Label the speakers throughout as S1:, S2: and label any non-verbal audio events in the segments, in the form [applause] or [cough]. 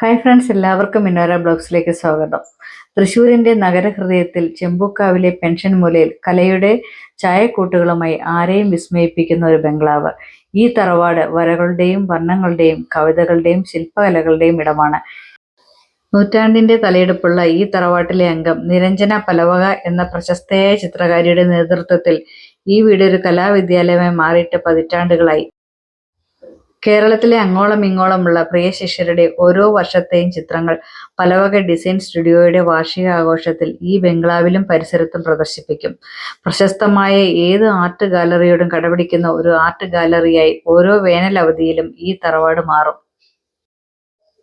S1: Hi friends എല്ലാവർക്കും മിനോര ബ്ലോഗ്സിലേക്ക് സ്വാഗതം. തൃശ്ശൂരിന്റെ നഗരഹൃദയത്തിൽ ചെമ്പൂക്കാവിലെ pension മൂലയിൽ കലയുടെ ചായക്കൂട്ടുകളുമായി ആരെയും വിസ്മയിപ്പിക്കുന്ന ഒരു ബംഗ്ലാവ്. ഈ തറവാട് വരകളുടെയും വർണങ്ങളുടെയും കവിതകളുടെയും ശില്പകലകളുടെയും ഇടമാണ്. നൂറ്റാണ്ടിന്റെ തലയെടുപ്പുള്ള ഈ തറവാട്ടിലെ അംഗം നിരഞ്ജന പലവക എന്ന പ്രശസ്തയായ ചിത്രകാരിയുടെ നേതൃത്വത്തിൽ ഈ വീട് ഒരു കലാവിദ്യാലയമായി മാറിയിട്ട് പതിറ്റാണ്ടുകളായി. കേരളത്തിലെ അങ്ങോളം ഇങ്ങോളമുള്ള പ്രിയ ശിഷ്യരുടെ ഓരോ വർഷത്തെയും ചിത്രങ്ങൾ പലവക ഡിസൈൻ സ്റ്റുഡിയോയുടെ വാർഷിക ആഘോഷത്തിൽ ഈ ബംഗ്ലാവിലും പരിസരത്തും പ്രദർശിപ്പിക്കും. പ്രശസ്തമായ ഏത് ആർട്ട് ഗാലറിയോടും കടപിടിക്കുന്ന ഒരു ആർട്ട് ഗാലറിയായി ഓരോ വേനൽ അവധിയിലും ഈ തറവാട് മാറും.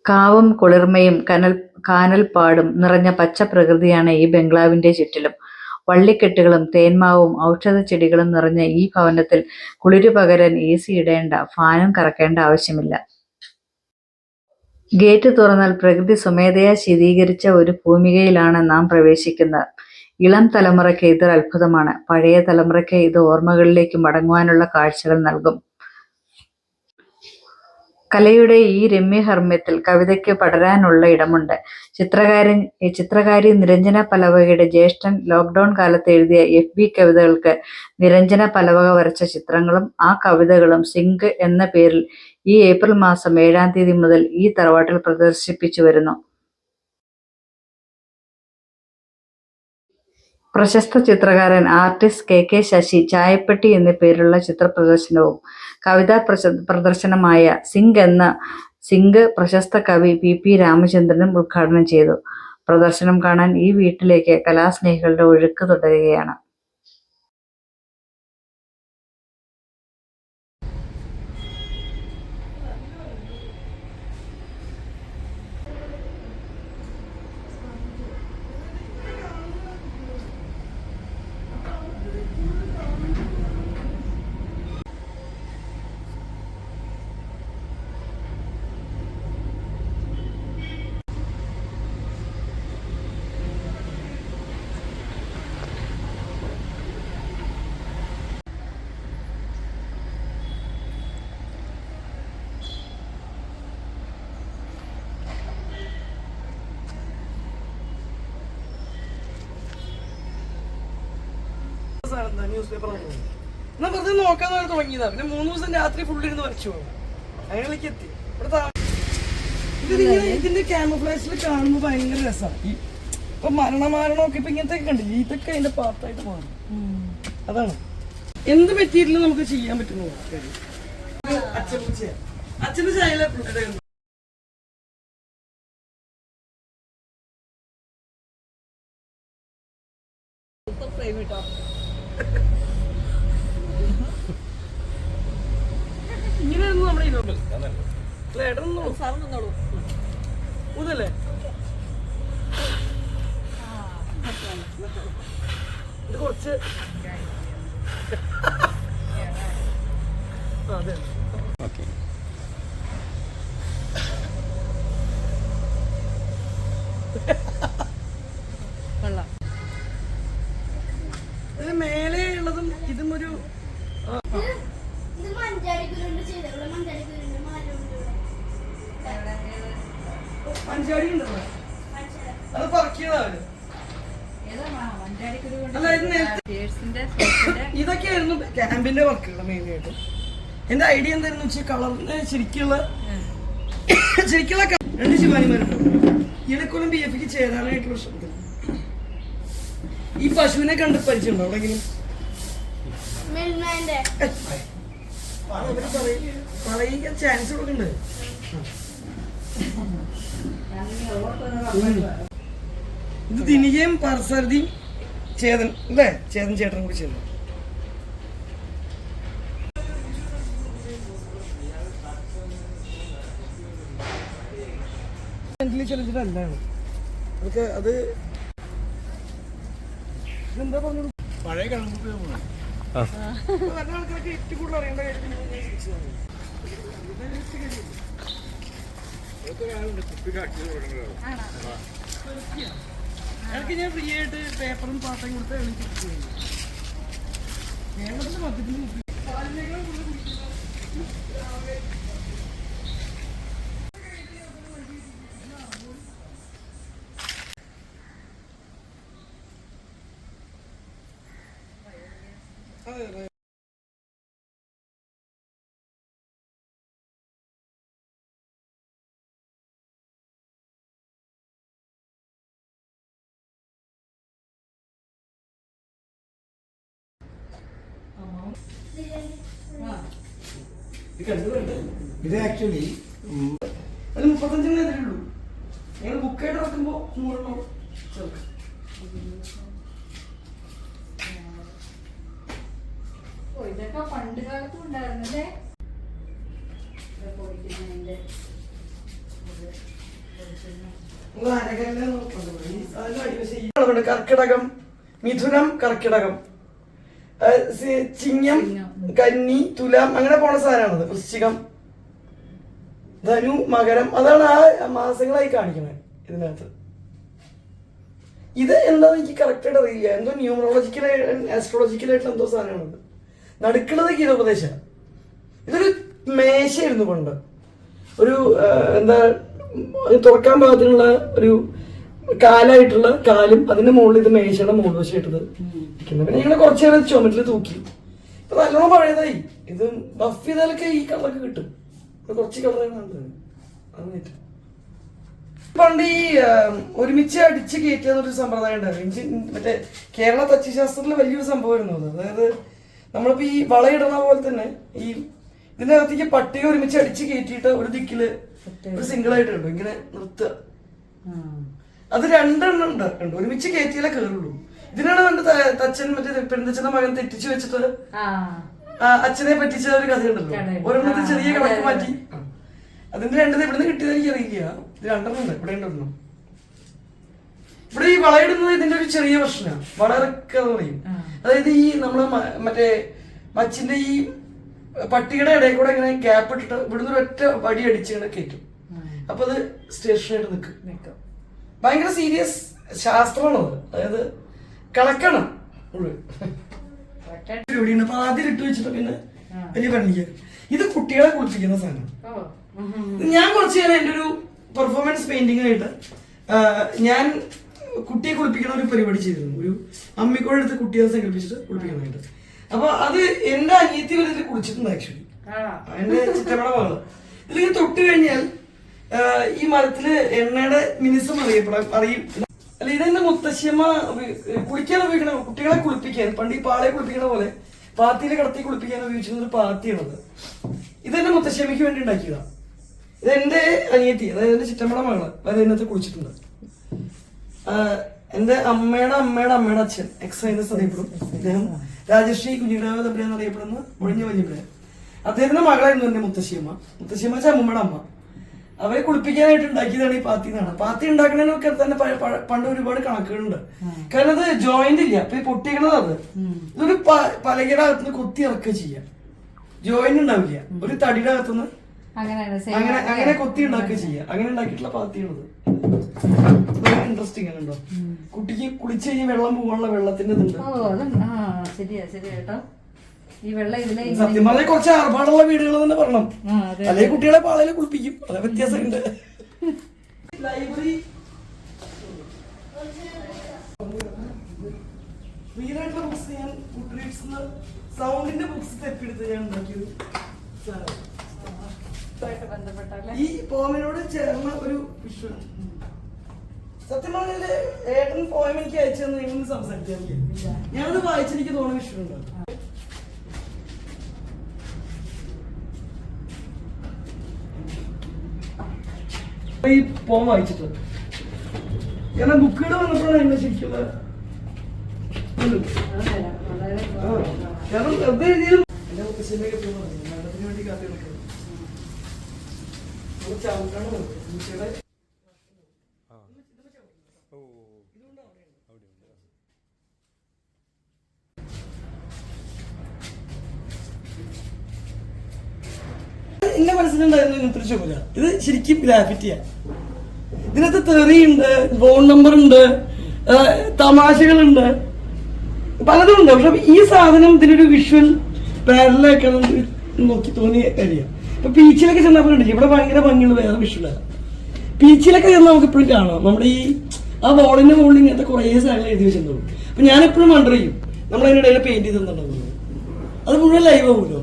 S1: കാവും കുളിർമയും കനൽ കാനൽപ്പാടും നിറഞ്ഞ പച്ച പ്രകൃതിയാണ് ഈ ബംഗ്ലാവിന്റെ ചുറ്റിലും. വള്ളിക്കെട്ടുകളും തേന്മാവും ഔഷധച്ചെടികളും നിറഞ്ഞ ഈ ഭവനത്തിൽ കുളിരു പകരാൻ എ സി ഇടേണ്ട ഫാനും കറക്കേണ്ട ആവശ്യമില്ല. ഗേറ്റ് തുറന്നാൽ പ്രകൃതി സ്വമേധയാ ശീതീകരിച്ച ഒരു ഭൂമികയിലാണ് നാം പ്രവേശിക്കുന്നത്. ഇളം തലമുറയ്ക്ക് ഇതൊരു അത്ഭുതമാണ്. പഴയ തലമുറയ്ക്ക് ഇത് ഓർമ്മകളിലേക്ക് മടങ്ങുവാനുള്ള കാഴ്ചകൾ നൽകും. കലയുടെ ഈ രമ്യഹർമ്മ്യത്തിൽ കവിതയ്ക്ക് പടരാനുള്ള ഇടമുണ്ട്. ചിത്രകാരൻ ചിത്രകാരി നിരഞ്ജന പലവകയുടെ ജ്യേഷ്ഠൻ ലോക്ക്ഡൌൺ കാലത്ത് എഴുതിയ എഫ് ബി കവിതകൾക്ക് നിരഞ്ജന പലവക വരച്ച ചിത്രങ്ങളും ആ കവിതകളും സിങ്ക് എന്ന പേരിൽ ഈ ഏപ്രിൽ മാസം ഏഴാം തീയതി മുതൽ ഈ തറവാട്ടിൽ പ്രദർശിപ്പിച്ചു വരുന്നു. പ്രശസ്ത ചിത്രകാരൻ ആർട്ടിസ്റ്റ് കെ കെ ശശി ചായപ്പെട്ടി എന്ന പേരുള്ള ചിത്രപ്രദർശനവും കവിതാ പ്രദർശനമായ സിംഗ് എന്ന സിംഗ് പ്രശസ്ത കവി പി പി രാമചന്ദ്രനും ഉദ്ഘാടനം ചെയ്തു. പ്രദർശനം കാണാൻ ഈ വീട്ടിലേക്ക് കലാസ്നേഹികളുടെ ഒഴുക്ക് തുടരുകയാണ്.
S2: ന്യൂസ് പേപ്പർ എന്നാ വെറുതെ നോക്കാൻ തുടങ്ങിയതാ. പിന്നെ മൂന്ന് ദിവസം രാത്രി ഫുള്ള് ഇരുന്ന് വരച്ചു. പോകും അങ്ങനെയൊക്കെ എത്തി. ഇവിടെ ഇതിങ്ങനെ ഇതിന്റെ ക്യാമഫ്ലാഷിൽ കാണുമ്പോൾ ഭയങ്കര രസമാണ് ഇപ്പൊ മരണ മരണമൊക്കെ ഇപ്പൊ ഇങ്ങനത്തെ കണ്ടില്ലേ? ഇതൊക്കെ അതിന്റെ പാർട്ടായിട്ട് മാറും. അതാണ്. എന്ത് മെറ്റീരിയലും നമുക്ക് ചെയ്യാൻ പറ്റുന്നു അച്ഛന്റെ ചായയിലെ ഇങ്ങനെയായിരുന്നു നമ്മുടെ ഇരുപത് അല്ല ഇടന്നോളൂ ഊതല്ലേ ഇത് കുറച്ച്. ആ, അതെ. ഇതിന് [laughs] എന്റെ ഐഡിയ എന്തായിരുന്നു വെച്ചാൽ കളറിന് ശരിക്കുള്ള ശരിക്കുള്ള രണ്ട് ശിവാനിമാരുണ്ടോ ഇടക്കൊല്ലം ബി എഫ് ചേരാനായിട്ടുള്ള ശ്രമത്തിൽ ഈ പശുവിനെ കണ്ട് പരിചയമുണ്ടോ എവിടെങ്കിലും ചാൻസ് കൊടുക്കണ്ട്. ഇത് ദിനികയും പർസരതിയും ചേതൻ അല്ലേ? ചേതൻ ചേട്ടനും കൂടി ചേർന്നു അതൊക്കെ അത് പറഞ്ഞു
S3: പഴയ കണക്ക്
S2: വരുന്ന ആൾക്കാർക്ക് ഏറ്റവും കൂടുതൽ അറിയേണ്ട കാര്യം ഞാൻ ചോദിച്ചതാണ്. എനിക്ക് ഞാൻ ഫ്രീ ആയിട്ട് പേപ്പറും പാട്ടയും കൊടുത്ത് എനിക്ക് കേരളത്തിന്റെ മൊത്തത്തിൽ ഇത് കണ്ടു കണ്ടു
S3: ഇത് ആക്ച്വലി
S2: അത് മുപ്പത്തഞ്ചിന് എതിരുള്ളൂ ഞങ്ങൾ ബുക്കായിട്ട് ഇറക്കുമ്പോൾ നൂറെണ്ണം ചേർക്കും
S1: ഓ ഇതൊക്കെ പണ്ട് കാലത്തും ഉണ്ടായിരുന്നല്ലേ?
S2: അളവുണ്ട്. കർക്കിടകം മിഥുനം കർക്കിടകം. ചിങ്ങം കന്നി തുലാം അങ്ങനെ പോണ സാധനമാണത്. വൃശ്ചികം ധനു മകരം. അതാണ് ആ മാസങ്ങളായി കാണിക്കുന്നത് ഇതിനകത്ത്. ഇത് എന്താന്ന് എനിക്ക് കറക്റ്റായിട്ട് അറിയില്ല. എന്തോ ന്യൂമറോളജിക്കൽ ആസ്ട്രോളജിക്കലായിട്ടുള്ള എന്തോ സാധനമാണത്. നടുക്കുള്ളത് ഗീതോപദേശ ഇതൊരു മേശയായിരുന്നു പണ്ട്. ഒരു എന്താ തുറക്കാൻ പാകത്തിനുള്ള ഒരു കാലായിട്ടുള്ള കാലും അതിന്റെ മുകളിൽ ഇത് മേശയുടെ മുകൾ വശമായിട്ടത് പിന്നെ ഞങ്ങൾ കുറച്ചു നേരം ചുമട്ടിൽ തൂക്കി. ഇപ്പൊ നല്ലോണം പഴയതായി. ഇത് ബഫ് ചെയ്താലൊക്കെ ഈ കളറൊക്കെ കിട്ടും. കുറച്ച് കളറാണ് പണ്ട് ഈ ഒരുമിച്ച് അടിച്ച് കയറ്റുക സമ്പ്രദായം ഉണ്ടായിരുന്നു. മറ്റേ കേരള തച്ചുശാസ്ത്രത്തിൽ വലിയൊരു സംഭവമായിരുന്നു അത്. അതായത് നമ്മളിപ്പോ ഈ വളയിടുന്ന പോലെ തന്നെ ഈ ഇതിന്റെ അകത്തേക്ക് പട്ടിക ഒരുമിച്ച് അടിച്ച് കയറ്റിയിട്ട് ഒരു ദിക്കിൽ ഒരു സിംഗിൾ ആയിട്ട് കണ്ടു ഇങ്ങനെ നിർത്തുക. അത് രണ്ടെണ്ണം ഉണ്ട്. ഉണ്ട്. ഒരുമിച്ച് കയറ്റിയാലേ കയറുള്ളൂ ഇതിനാണ് പണ്ട് തച്ചൻ മറ്റേ പെരുന്തച്ഛന്റെ മകൻ തെറ്റിച്ചു വെച്ചിട്ട് അച്ഛനെ പറ്റിച്ച ഒരു കഥയുണ്ടല്ലോ
S1: ഒരെണ്ണത്തെ
S2: ചെറിയ കണക്ക് മാറ്റി. അതിന്റെ രണ്ടത് ഇവിടുന്ന് കിട്ടിയത് എനിക്ക് അറിയില്ല. ഇത് രണ്ടെണ്ണം ഉണ്ട്. ഇവിടെ രണ്ടെണ്ണം. ഇവിടെ ഈ വളയിടുന്നത് ഇതിന്റെ ഒരു ചെറിയ പ്രശ്നമാണ്. എന്ന് പറയും. അതായത് ഈ നമ്മൾ മ- മറ്റേ മച്ചിന്റെ ഈ പട്ടിയുടെ ഇടയിൽ കൂടെ ഇങ്ങനെ ഗ്യാപ്പ് ഇട്ടിട്ട് ഇവിടുന്ന് ഒറ്റ വടി അടിച്ച് ഇങ്ങനെ കയറ്റും അപ്പൊ അത് സ്റ്റേഷനായിട്ട് നിൽക്കും. ഭയങ്കര സീരിയസ് ശാസ്ത്രമാണത് അതായത് കളക്കണം മുഴുവൻ അപ്പൊ ആദ്യം ഇട്ട് വെച്ചിട്ട് പിന്നെ. വലിയ പണിക്ക് ഇത് കുട്ടികളെ കുളിപ്പിക്കുന്ന സാധനം. ഞാൻ കുറച്ച് നേരം എന്റെ ഒരു പെർഫോമൻസ് പെയിന്റിംഗ് ആയിട്ട് ഞാൻ കുട്ടിയെ കുളിപ്പിക്കണ ഒരു പരിപാടി ചെയ്തിരുന്നു. ഒരു അമ്മിക്കോടെ അടുത്ത് കുട്ടിയെ സങ്കല്പിച്ചിട്ട് കുളിപ്പിക്കാനായിട്ട് അപ്പൊ അത് എന്റെ അനിയത്തി വരെ ഇതിൽ കുളിച്ചിട്ടുണ്ട് ആക്ച്വലി? എന്റെ ചിറ്റമ്മയുടെ മകൾ. ഇതിലേക്ക് തൊട്ട് കഴിഞ്ഞാൽ ഈ മരത്തിൽ എണ്ണയുടെ മിനിസം അറിയപ്പെടാം അറിയും. അല്ല ഇതെന്റെ മുത്തശ്ശിയമ്മ കുളിക്കാൻ ഉപയോഗിക്കണ കുട്ടികളെ കുളിപ്പിക്കാൻ പണ്ട് ഈ പാളയെ കുളിപ്പിക്കണ പോലെ പാത്തിയിൽ കടത്തി കുളിപ്പിക്കാൻ ഉപയോഗിച്ചിരുന്ന ഒരു പാത്തിയാണത്. ഇതെന്റെ മുത്തശ്ശിയമ്മയ്ക്ക് വേണ്ടി ഉണ്ടാക്കിയതാണ് ഇത് എന്റെ അനിയത്തി അതായത് എന്റെ ചിറ്റമ്മയുടെ മകൾ വരെ ഇതിനകത്ത് കുളിച്ചിട്ടുണ്ട്. എന്റെ അമ്മയുടെ അമ്മയുടെ അമ്മയുടെ അച്ഛൻ എക്സ് ഐനസ് അറിയപ്പെടും. അദ്ദേഹം രാജശ്രീ കുഞ്ഞിരാവ് തമ്പുരാൻ അറിയപ്പെടുന്ന. ഒഴിഞ്ഞ വല്യപ്പുഴ അദ്ദേഹത്തിന്റെ മകളായിരുന്നു എന്റെ മുത്തശ്ശിയമ്മ. മുത്തശ്ശിയമ്മ വെച്ചാൽ അമ്മയുടെ അമ്മ. അവരെ കുളിപ്പിക്കാനായിട്ട് ഉണ്ടാക്കിയതാണ് ഈ പാത്തി എന്നാണ്. പാത്തി ഉണ്ടാക്കണതിനൊക്കെ തന്നെ പണ്ട് ഒരുപാട് കണക്കുകളുണ്ട്. കാരണം അത് ജോയിന്റ് ഇല്ല. അപ്പൊ ഈ പൊട്ടിക്കണത് അത്. ഇതൊരു പലകയുടെ അകത്തുനിന്ന് കുത്തി ഇറക്കുക ചെയ്യാം. ജോയിന്റ് ഉണ്ടാവില്ല. ഒരു തടിയുടെ അകത്തുനിന്ന് അങ്ങനെ അങ്ങനെ കൊത്തി ഉണ്ടാക്കുക ചെയ്യാം. അങ്ങനെ ഉണ്ടാക്കിയിട്ടുള്ള പാത്തിയാണത്. ഇൻട്രസ്റ്റിംഗ് ആണ് കേട്ടോ കുട്ടിക്ക് കുളിച്ച് കഴിഞ്ഞ് വെള്ളം പോകാനുള്ള വെള്ളത്തിന്റെ ഇതുണ്ട്.
S1: ഓ ആ ശരിയാ ശരിയാ കേട്ടോ. ഈ വെള്ളം ഇതിലെ
S2: സത്യം പറഞ്ഞാൽ കുറച്ച് ആർഭാടുള്ള വീടുകൾ തന്നെ പറയണം. അല്ലെങ്കിൽ കുട്ടികളെ പാളയിലെ കുളിപ്പിക്കും. അതെ വ്യത്യാസമുണ്ട്. ലൈബ്രറി. റിയലായിട്ടുള്ള ബുക്സ് ഞാൻ ഗുഡ് റീഡ്സ് സൗണ്ടിന്റെ ബുക്സ് തെറ്റെടുത്ത് ഞാൻ ഉണ്ടാക്കിയത്. ഈ പോമിനോട് ചേർന്ന ഒരു വിഷ്വൽ സത്യം പറഞ്ഞാൽ ഏട്ടൻ പോയം എനിക്ക് അയച്ചു തന്നെ നിങ്ങൾ സംസാരിക്കാൻ ഞാനത് വായിച്ചെനിക്ക് തോന്നുന്ന വിഷ്വൽ ഉണ്ട് ഈ പോം വായിച്ചിട്ട്. കാരണം ബുക്കുകൾ വന്നപ്പോഴാണ് എന്നെ ശരിക്കുള്ള. കാരണം വെറുതെ എഴുതിയാലും എന്റെ സിനിമയ്ക്ക് വെള്ളത്തിന് വേണ്ടി കാത്തി നിൽക്കണം നമ്മൾ ചവിട്ടാണ്. എന്റെ മനസ്സിലുണ്ടായിരുന്നു ഇങ്ങനത്തെ ഒരു ഇത് ശരിക്കും ഗ്രാഫിറ്റിയാ ഇതിനകത്ത് തെറിയുണ്ട് ഫോൺ നമ്പർ ഉണ്ട് തമാശകളുണ്ട് പലതും ഉണ്ട്. പക്ഷെ ഈ സാധനം ഇതിനൊരു വിഷ്വൽ പാരലാക്കണം നോക്കി തോന്നിയ കാര്യം ഇപ്പൊ ബീച്ചിലൊക്കെ ചെന്നപ്പോഴുണ്ട് ഇവിടെ ഭയങ്കര ഭംഗിയുള്ള വേറെ വിഷ്വലാണ് ബീച്ചിലൊക്കെ ചെന്ന് നമുക്ക് ഇപ്പോഴും കാണാം. നമ്മുടെ ഈ ആ വോളിന്റെ മുകളിൽ ഇങ്ങനത്തെ കുറേ സാധനങ്ങൾ എഴുതി വെച്ചിട്ടുണ്ട്. അപ്പൊ ഞാൻ എപ്പോഴും വണ്ടർ ചെയ്യും. നമ്മൾ അതിനിടയിൽ പെയിന്റ് ചെയ്തിട്ടുണ്ടാവും അത് മുഴുവൻ ലൈവ് ആവുമല്ലോ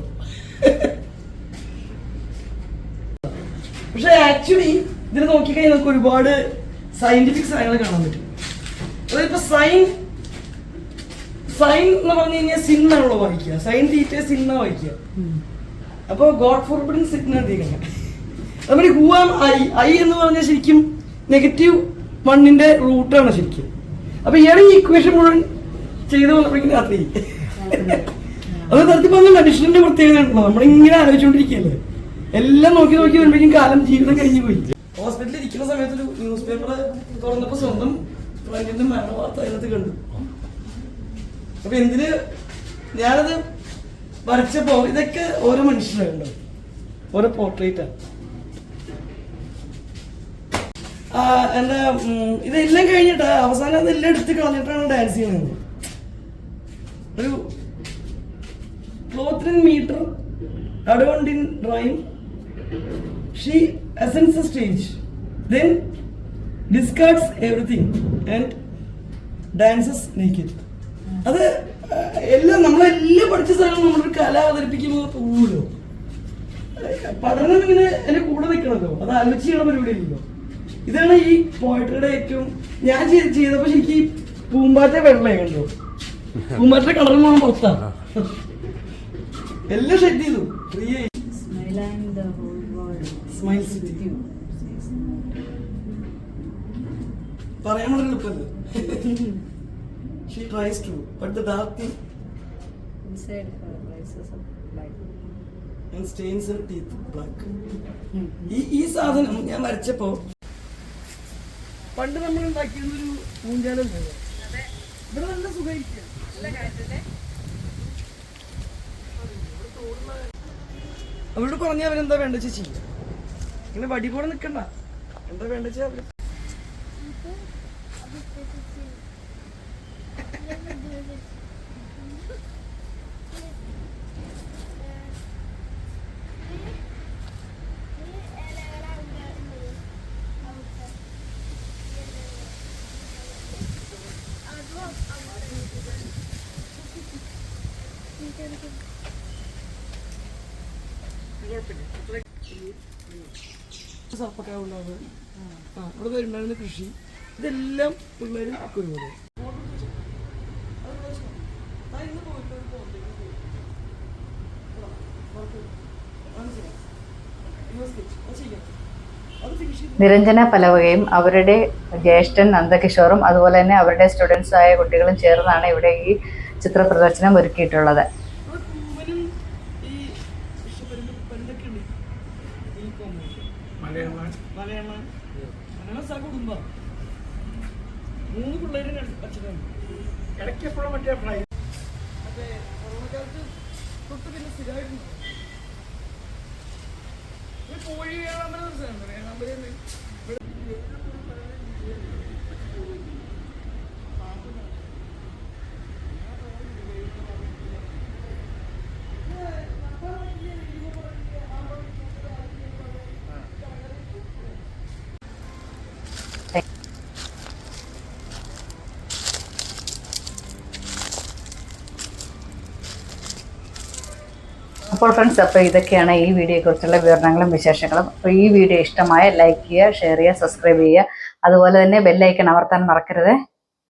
S2: പക്ഷെ ആക്ച്വലി ഇതിൽ നോക്കിക്കഴിഞ്ഞാൽ നമുക്ക് ഒരുപാട് സയന്റിഫിക് സാധനങ്ങൾ കാണാൻ പറ്റും. അതായത് ഇപ്പൊ സൈൻ സൈൻ എന്ന് പറഞ്ഞു കഴിഞ്ഞാൽ സിന്നാണല്ലോ വായിക്കുക. സൈൻ തീറ്റ സിന്ന വായിക്കുക. അപ്പൊ ഗോഡ് ഫോർ സിഗ്നൽ സിഗ്ന നമ്മുടെ ഹൂ ആം ഐ ഐ എന്ന് പറഞ്ഞാൽ ശരിക്കും നെഗറ്റീവ് വണ്ണിന്റെ റൂട്ടാണ് ശരിക്കും. അപ്പൊ ഇയാളെ ഈ ഇക്വേഷൻ മുഴുവൻ ചെയ്ത് വന്നപ്പോഴേക്കും രാത്രി അത് തരത്തിൽ പറഞ്ഞ മനുഷ്യന്റെ പ്രത്യേകത ഉണ്ടല്ലോ. നമ്മളിങ്ങനെ ആലോചിച്ചുകൊണ്ടിരിക്കുകയല്ലേ എല്ലാം നോക്കി നോക്കി വരുമ്പോഴേക്കും കാലം ജീവിതം കഴിഞ്ഞു പോയി. ഹോസ്പിറ്റലിൽ ഇരിക്കുന്ന സമയത്ത് ഒരു ന്യൂസ് പേപ്പർ തുറന്നപ്പോ സ്വന്തം ഫ്രണ്ടിന്റെ മരണ വാർത്ത അതിനകത്ത് കണ്ടു. അപ്പൊ എന്തിന് ഞാനത് വരച്ചപ്പോ ഇതൊക്കെ ഓരോ മനുഷ്യരുണ്ടോ ഓരോ പോർട്രേറ്റ് എന്താ ഇതെല്ലാം കഴിഞ്ഞിട്ട് അവസാനം അതെല്ലാം എടുത്ത് കളഞ്ഞിട്ടാണ് ഡാൻസ് ചെയ്യുന്നത്. ഒരു ക്ലോത്തിൻ metre അഡോണ്ടിൻ in drawing she ascends stage then discards everything and dances naked അത് എല്ലാം നമ്മളെല്ലാം പഠിച്ച സ്ഥലം നമ്മളൊരു കല അവതരിപ്പിക്കുമ്പോൾ പോവുമല്ലോ പഠനം ഇങ്ങനെ എന്റെ കൂടെ നിൽക്കണല്ലോ അത് ആലോചിച്ച് ചെയ്യണ പരിപാടി ഇല്ലല്ലോ ഇതാണ് ഈ പോയട്രിയുടെ ഏറ്റവും ഞാൻ ചെയ്ത് ചെയ്തപ്പോ ശരിക്കും ഈ പൂമ്പാറ്റ വെള്ളേ കണ്ടോ. പൂമ്പാറ്റ കളർ പോകാൻ പുറത്താ എല്ലാം സെറ്റ് ചെയ്തു. ഫ്രീ ആയി. സ്മൈൽ സിറ്റി പറയാൻ വളരെ എളുപ്പമല്ലേ? She tries to but the dark thing and stains her teeth black. ഈ ഈ സാധനം ഞാൻ വരച്ചപ്പോ പണ്ട് നമ്മൾ പൂഞ്ചാലം ഉണ്ടല്ലോ. ഇവിടെ നല്ല സുഖമായിരിക്കും. അവരോട് കുറഞ്ഞ അവരെന്താ വേണ്ട ചേച്ചി? ഇങ്ങനെ വടി കൂടെ നിക്കണ്ട. എന്താ വേണ്ട അവർ? സർപ്പക്കാവുള്ളത് ആ ഇവിടെ വരുമ്പോഴാണ് കൃഷി. ഇതെല്ലാം ഒക്കെ ഒരുപോലെ.
S1: നിരഞ്ജന പലവകയും അവരുടെ ജ്യേഷ്ഠൻ നന്ദകിഷോറും അതുപോലെ തന്നെ അവരുടെ സ്റ്റുഡൻസ് ആയ കുട്ടികളും ചേർന്നാണ് ഇവിടെ ഈ ചിത്ര പ്രദർശനം ഒരുക്കിയിട്ടുള്ളത്
S2: ഇവിടെ പൂവനും ഈ വിഷപ്പരുന്ത് പരുന്തൊക്കെ ഉണ്ട് ഈ കോമ്പൗണ്ട് മലയമാൻ മലയമാൻ മലയമാൻ സാ കുടുംബ മൂന്ന് പിള്ളേരും അച്ഛനാണ് ഇടയ്ക്ക് എപ്പോഴും മറ്റേ ഫ്ലൈ അതെ കൊറോണ കാലത്ത് തൊട്ട് പിന്നെ സ്ഥിരമായിരുന്നു കോഴി ഏഴാമ്പല ഏഴാമ്പല
S1: അപ്പോൾ ഫ്രണ്ട്സ് അപ്പോൾ ഇതൊക്കെയാണ് ഈ വീഡിയോയെക്കുറിച്ചുള്ള വിവരണങ്ങളും വിശേഷങ്ങളും. അപ്പോൾ ഈ വീഡിയോ ഇഷ്ടമായ ലൈക്ക് ചെയ്യുക ഷെയർ ചെയ്യുക സബ്സ്ക്രൈബ് ചെയ്യുക. അതുപോലെ തന്നെ ബെല്ലൈക്കൺ അമർത്താൻ മറക്കരുത്.